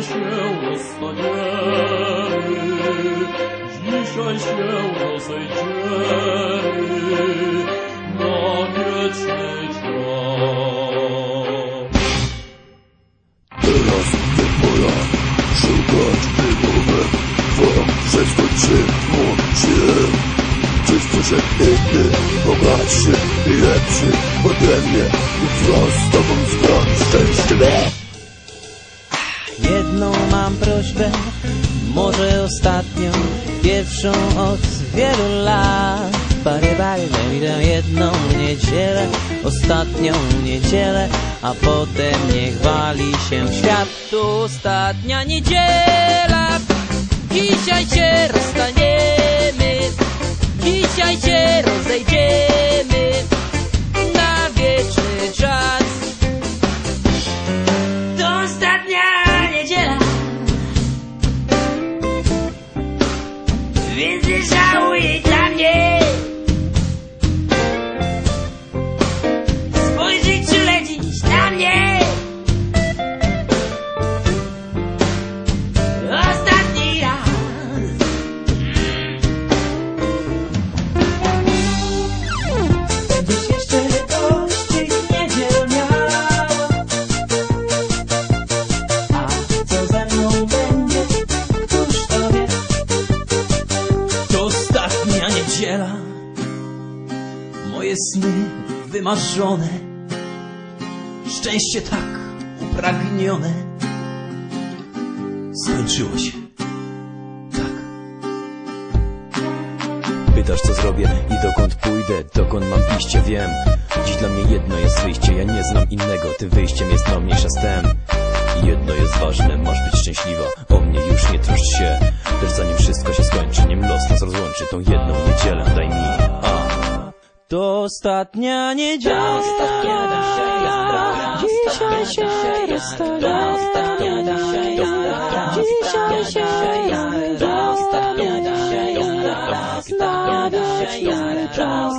się rozstaniemy, dzisiaj się rozejdziemy na wieczny czas. Teraz nie pora szukać wymówek, wam wszystko przyłączy. Wszyscy się piękny, bogatszy i lepszy ode mnie, wraz z tobą skąd Jedną mam prośbę, może ostatnią, pierwszą od wielu lat. Bary, bary, idę jedną niedzielę, ostatnią niedzielę, a potem niech wali się świat. To ostatnia niedziela, dzisiaj się rozstaniemy, Moje sny wymarzone. Szczęście tak upragnione. Skończyło się. Tak. Pytasz co zrobię i dokąd pójdę, dokąd mam ja wiem. Dziś dla mnie jedno jest wyjście, ja nie znam innego. Ty wyjściem jest no mniejsza z tem Jedno jest ważne, masz być szczęśliwa O mnie już nie troszcz się. Lecz zanim wszystko się skończy, nim los nas rozłączy Tą jedną ostatnia niedziela. Dzisiaj się rozstaniemy Dzisiaj się rozstaniemy Na wieczny czas